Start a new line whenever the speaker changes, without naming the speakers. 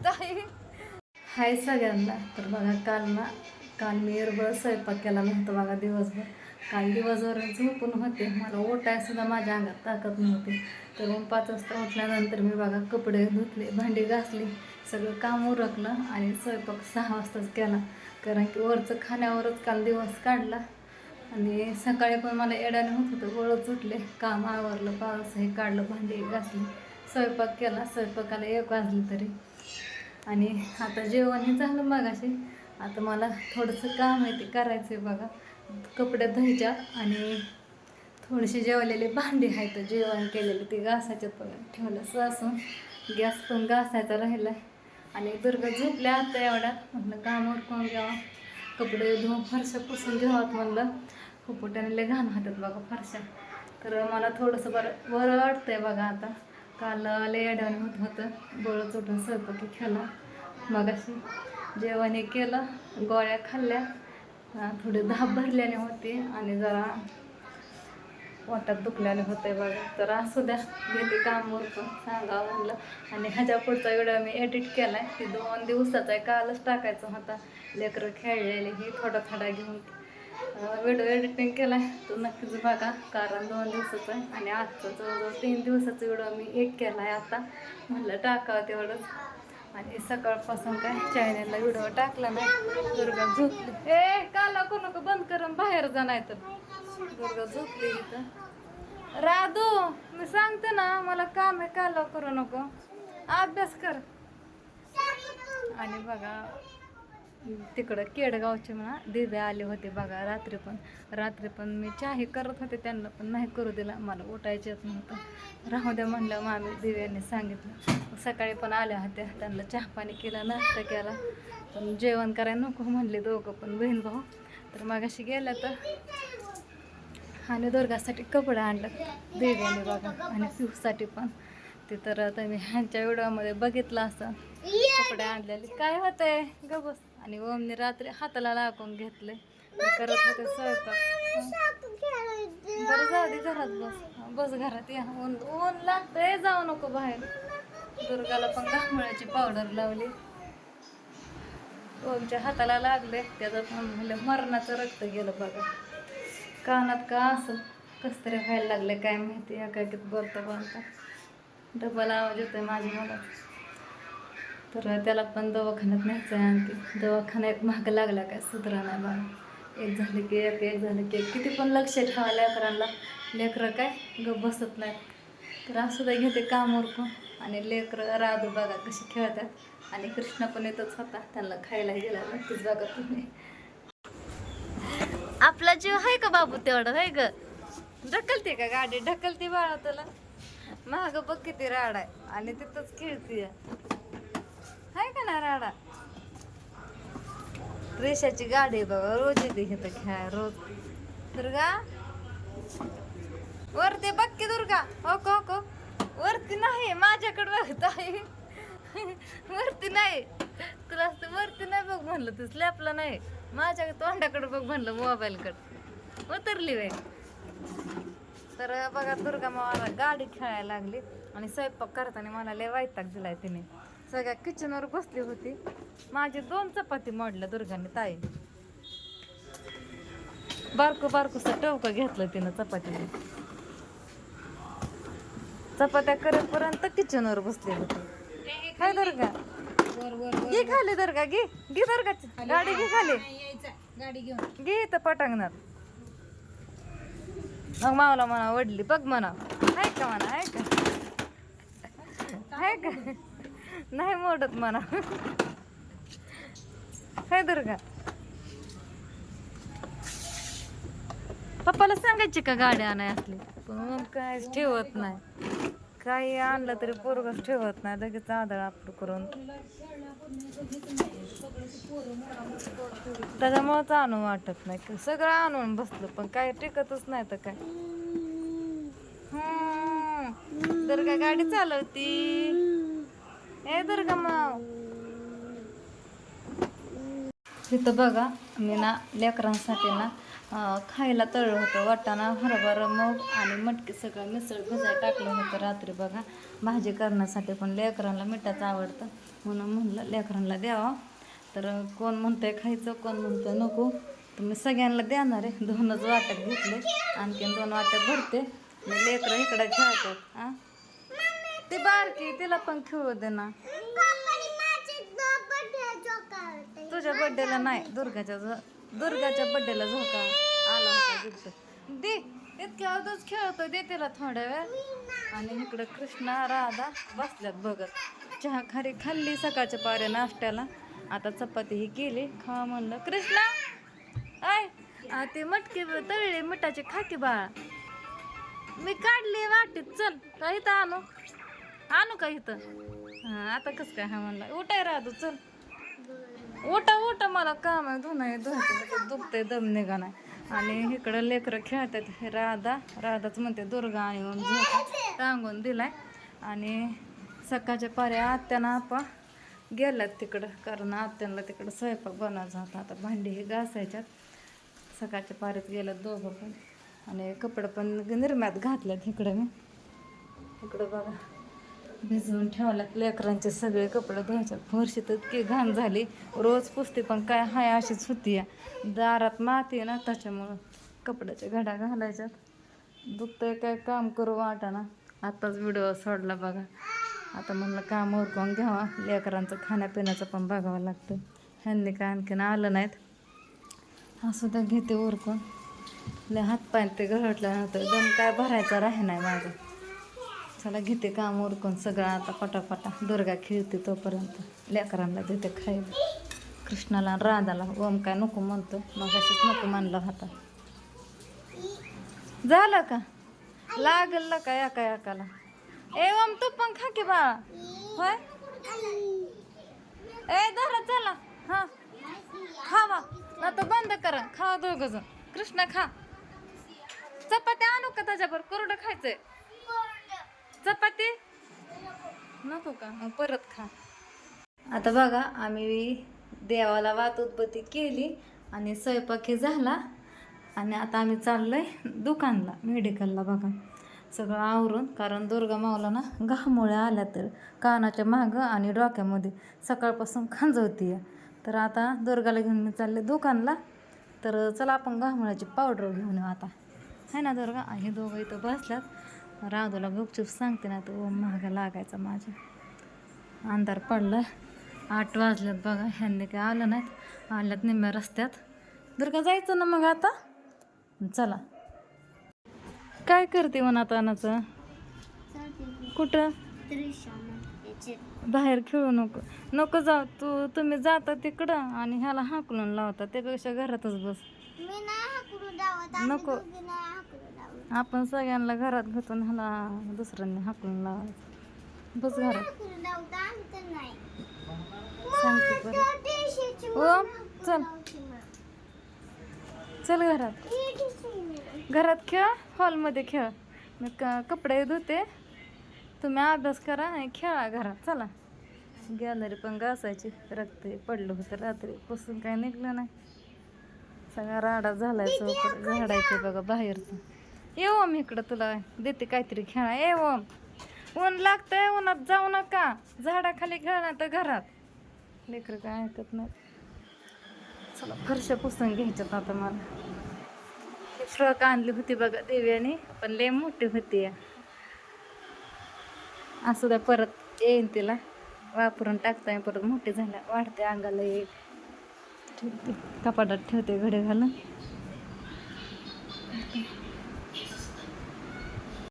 बघत आहे हाय सगळ्यांना. तर बघा काल ना काल मी एरबळ स्वयंपाक केला नव्हता बघा दिवसभर. काल दिवसभर झोपून होते. मला ओटायसुद्धा माझ्या अंगात ताकद नव्हती. तर मग पाच वाजता उठल्यानंतर मी बघा कपडे धुतले भांडी घासली सगळं काम उरकलं आणि स्वयंपाक सहा वाजताच केला. कारण की वरचं खाण्यावरच काल दिवस काढला. आणि सकाळी पण मला येड्याने होत होतं गोळच उठले काम आवरलं पावस हे काढलं भांडी घासली. स्वयंपाक केला. स्वयंपाकाला एक वाजली तरी. आणि आता जेवणही झालं मगाशी. आता मला थोडंसं काम आहे ते करायचं आहे बघा. कपडे धुयच्या आणि थोडीशी जेवलेले भांडी आहेत जेवण केलेली ती घासायच्यात बघा. ठेवलं सासून. गॅस पण घासायचा राहिला आणि दुर्गा झोपल्या आता एवढ्यात. म्हटलं काम उरकून घ्यावं. कपडे धुवून फरशा पुसून घ्यावात म्हणलं. खूप लय घाण हातात बघा फरशा. तर मला थोडंसं बरं बरं वाटतंय बघा आता. काल लय अडवण होत होतं. डोळं चुटून स्वयंपाकी खेळला मग अशी जेवण हे केलं गोळ्या खाल्ल्या थोडे धाप भरल्याने होते आणि जरा पोटात दुखल्याने होते बघा. तर असू द्या घेते काम उरकून सांगा म्हणलं. आणि ह्याच्या पुढचा व्हिडिओ मी एडिट केला आहे ती दोन दिवसाचा आहे कालच टाकायचा होता. लेकरं खेळलेले ही थोडा थोडा घेऊन व्हिडिओ एडिटिंग केला आहे तो नक्कीच बघा कारण दोन दिवसाचं आहे आणि आजचा जवळजवळ तीन दिवसाचा व्हिडिओ मी एक केला आहे आता. म्हणलं टाकावं तेवढंच. आणि सकाळपासून काय चॅनलला व्हिडिओ टाकला नाही. दुर्गा झोपली. ए काला कोण नको बंद करून बाहेर जा नाही तर दुर्गा झोपली इथं. राधू मी सांगते ना मला काम आहे काला करू नको. अभ्यास कर. आणि बघा तिकडं केडगावचे म्हणा दिवे आले होते बघा रात्री पण. रात्री पण मी चाही करत होते त्यांना पण नाही करू दिला. मला उठायचं नव्हतं. राहू द्या म्हणलं मामी दिव्याने सांगितलं. सकाळी पण आल्या होत्या त्यांना चहा पाणी केला नाश्ता केला. पण जेवण करायला नको म्हणले दोघं पण बहीण भाऊ. तर मागाशी गेल्या तर आणि दुर्गासाठी कपडा आणलं देव्याने बघा आणि पिऊसाठी पण. ते तर आता मी ह्यांच्या व्हिडिओमध्ये बघितलं असं. कपडे आणलेले. काय होतंय? ग बस. आणि ओमने रात्री हाताला लागून घेतले करत होते स्वयंपाक. बरं जाऊ दे घरात बस. बस घरात या. ऊन ऊन लागतंय जाऊ नको बाहेर. दुर्गाला पण घामळ्याची पावडर लावली. ओमच्या हाताला लागले त्याचं म्हणलं मरणाचं रक्त गेलं बघा. कानात का असं? कस तरी व्हायला लागले काय माहिती एकाकीत बोलता बोलता. डबल आवाज येतोय माझ्या मला तर त्याला पण दवाखान्यात न्यायचं आहे आणखी. दवाखान्यात महाग लागला काय? सुधरा नाही बघा एक झालं की एक एक झालं की एक. किती पण लक्ष ठेवा लेकरांना लेकरं काय? ग बसत नाही तर असं तर घेते काम उरकून आणि लेकरं राधू बघा कशी खेळतात. आणि कृष्ण पण येतच होता. त्यांना खायला गेला नक्कीच बघा तुम्ही. आपला जीव आहे का बाबू तेवढं? आहे ग? ढकलते का गाडी? ढकलते बाळा त्याला महाग बघ किती राड आहे. आणि तिथंच खेळते आहे का ना राडा रेषाची गाडी आहे बघा रोज येते घेत खेळा रोज. दुर्गा? वरती बघ की दुर्गा. हो को हो वरती नाही माझ्याकडे बघत आहे वरती नाही. तुला असं वरती नाही बघ म्हणलं तू स्लॅपला नाही. माझ्या तोंडाकडे बघ म्हणलं मोबाईलकडे. उतरली वे तर बघा दुर्गा मला गाडी खेळायला लागली आणि स्वयंपाक करताना मला लय वैताग दिलाय तिने. सगळ्या किचनवर बसली होती. माझी दोन चपाती मोडल्या दुर्गाने ताई. बारको बारकूसा टवका घेतलं तिनं चपाती चपात्या करेपर्यंत किचनवर बसली होती. काय दुर्गा. घे खाली दुर्गा घे. घे दुर्गा गाडी घे खाली.
गाडी घेऊन
घे तर पटांगणार मग मावला म्हणा वडली बघ म्हणा. आहे का म्हणा आहे का? आहे का? नाही मोडत म्हणा. काय दुर्गा. पप्पाला सांगायची का गाडी आणाय असली? पण मग काय ठेवत नाही. काही आणलं तरी पोरगच ठेवत नाही. लगेच आदळ आपलं करून. त्याच्यामुळेच आणून वाटत नाही. सगळं आणून बसलं पण काय टिकतच नाही तर काय. हम्म. दुर्गा गाडी चालवती. ए दुर्गा तिथं बघा मी ना लेकरांसाठी ना खायला तळलं होतं. वाटाणा हरभरा मग आणि मटकी सगळं मिसळ भिजाय टाकलं होतं रात्री बघा. भाजी करण्यासाठी पण लेकरांना मिठाचं आवडतं. म्हणून म्हणलं लेकरांना द्यावा. तर कोण म्हणतंय खायचं कोण म्हणतंय नको. तर मी सगळ्यांना देणार आहे. दोनच वाट्यात घेतले. आणखीन दोन वाट्यात भरते. लेकरं इकडं खेळतात हां ती बारकी तिला पण खेळू दे ना. तुझ्या बर्थडेला नाही दुर्गाच्या दुर्गाच्या बर्थडेला झोका आला होता दे इतक्या वेळच खेळतोय दे तिला थोड्या वेळ. आणि इकडं कृष्णा राधा बसल्यात बघत. चहा खारी खाल्ली सकाळच्या पाऱ्या नाश्त्याला. आता चपाती ही केली खा म्हणलं कृष्णा आय ते मटकी तळली मिठाची खाकी बाळा. मी काढली वाटीत चल का इथं आणू आणू का इथं? हां आता कसं काय हा म्हणलं? उठाय राहतो चल. उठा उठा मला काम आहे धुणं आहे धुवायचं दुखतंय दम निघा नाही आणि इकडं लेकरं खेळतात हे राधा राधाच म्हणते दुर्गा आणि मग झोका टांगून दिलाय. आणि सकाळच्या पाऱ्या आत्यानं आपण गेल्यात तिकडं कारण आत्यांना तिकडं स्वयंपाक बनवायचा होता. आता भांडी हे घासायच्यात. सकाळच्या पाऱ्यात गेल्यात दोघं पण. आणि कपडे पण निर्म्यात घातल्यात इकडं मी. इकडं बघा. भिजवून ठेवल्यात लेकरांचे सगळे कपडे धुवायच्या फरशीतच की इतकी घाण झाली. रोज पुसते पण काय हाय अशीच होती. या दारात माती आहे ना त्याच्यामुळं कपड्याच्या घड्या घालायच्यात. दुखतंय काय काम करू वाटाना आत्ताच व्हिडिओ सोडला बघा. आता म्हणलं काम उरकून घ्यावा. लेकरांचं खाण्यापिण्याचं पण बघावं लागतं. ह्यांनी काय आणखीन आलं नाहीत. हा सुद्धा घेते उरकून. लय हातपाय ते घरटल्यानंतर दम काय भरायचा राही नाही माझं. चला घेते काम उरकून सगळं आता पटापटा. दुर्गा खेळते तोपर्यंत. लेकरांना देते खायला. कृष्णाला राधाला. ओम काय नको म्हणतो. मग अशीच नको म्हणलं होता. झालं का? लागल का एका एकाला? ए ओम तू पण खा की बाळा. होय? ए धरा चला. हा. खावा. ना तो बंद करा. खावा दोघ जण. कृष्णा खा. चपाती आणू का त्याच्यावर? कोरडं खायचंय. चपाती? नको का? मग परत खा. आता बघा आम्ही देवाला वात उत्पत्ती केली आणि स्वयंपाकी झाला. आणि आता आम्ही चाललोय दुकानला मेडिकलला बघा. सगळं आवरून कारण दुर्गा मावला ना घामुळे आल्या तर कानाच्या मागं आणि डोक्यामध्ये सकाळपासून खांजवती तर आता दुर्गाला घेऊन मी चालले दुकानला. तर चला आपण घामुळ्याची पावडर घेऊन येऊ आता. है ना दुर्गा? हे दोघं इथं बसल्यात. राधूला गुपचूप सांगते ना तो महागा लागायचा माझ्या. अंधार पडला. आठ वाजल्यात बघा. ह्यांनी काय आलं नाहीत. आल्यात निम्म्या रस्त्यात. दुर्गा जायचं ना मग आता? चला. काय करते म्हणा तानाचं कुठं? बाहेर खेळू नको. नको जाऊ. तू तुम्ही जाता तिकडं आणि ह्याला हाकलून लावता. त्यापेक्षा घरातच बस. नको. आपण सगळ्यांना घरात घेतून ह्याला दुसऱ्यांनी हाकलून लावायचं बस घरात. सांगते परत हो चल. चल घरात. घरात खेळ हॉलमध्ये खेळ. मी क कपडे धुते. तुम्ही अभ्यास करा आणि खेळा घरात. चला. गॅलरी पण घासायची. रक्त पडलं होतं रात्री. पुसून काय निघलं नाही. सगळा राडा झालाय चौकट झाडायचं बघा बाहेरचं. ये ओम इकडं तुला देते काहीतरी खेळा ये ओम ऊन लागतंय उन्हात जाऊ नका. झाडाखाली खेळणार तर घरात. लेकरं काय ऐकत नाही चला फरशा पुसून घ्यायच्यात आता मला. फ्रॉक आणली होती बघा देव्याने पण लय मोठी होती. असू द्या परत येईन तिला. वापरून टाकता परत मोठी झाल्या वाढते अंगाला येईल ठेवते कपाटात ठेवते घडे घालून.